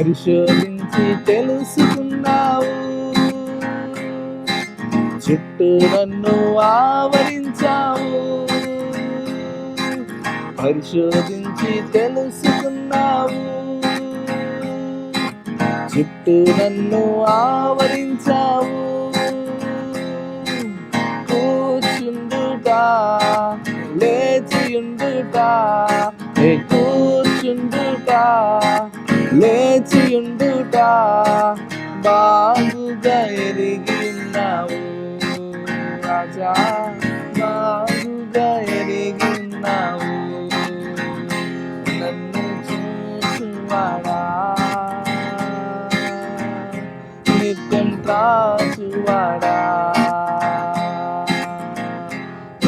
పరిశోధించి తెలుసుకున్నావు. చుట్టూ నన్ను ఆవరించావు. పరిశోధించి తెలుసుకున్నావు. చుట్టూ నన్ను ఆవరించావు. కూర్చుండుట లేచియుండుట కూర్చుండుట. లేచియుండుట బాగుగా ఎరిగి ఉన్నావు రాజా బాగుగా ఎరిగి నన్ను చూసువాడా నిత్యం కాచువాడా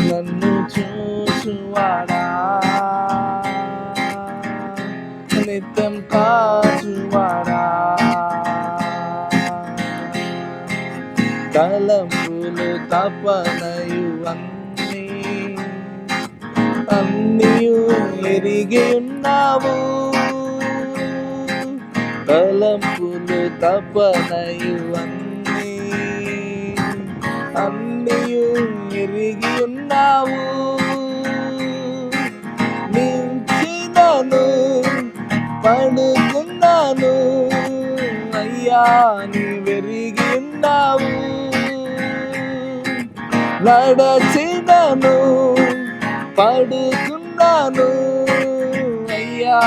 నన్ను చూసువాడా తలంపులు తపనయు అన్నీ అన్నీయు ఎరిగి ఉన్నావు తలంపులు తపనయు అన్నీ అన్నీయు ఎరిగి ఉన్నావు నించినను పడుకున్నాను అయ్యా నడచినను పడుకున్నాను. అయ్యా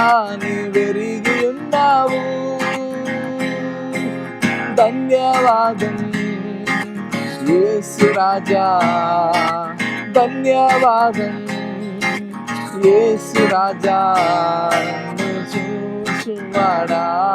నీ ఉన్నావు ధన్యవాదం యేసు రాజా. ధన్యవాదం యేసు రాజా. నిన్ను చూచువాడా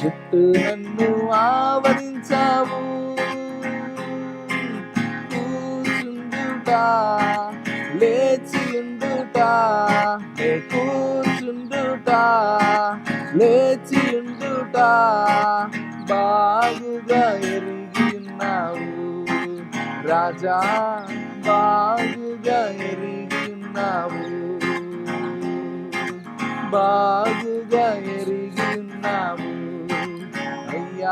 చుట్టూ నన్ను ఆవరించావు. కూర్చుండుట లేచియుండుట ఏ కూర్చుండుట లేచియుండుట బాగుగా ఎరిగి ఉన్నావు రాజా బాగుగా ఎరిగి ఉన్నావు బాగుగా ఎరిగి ఉన్నావు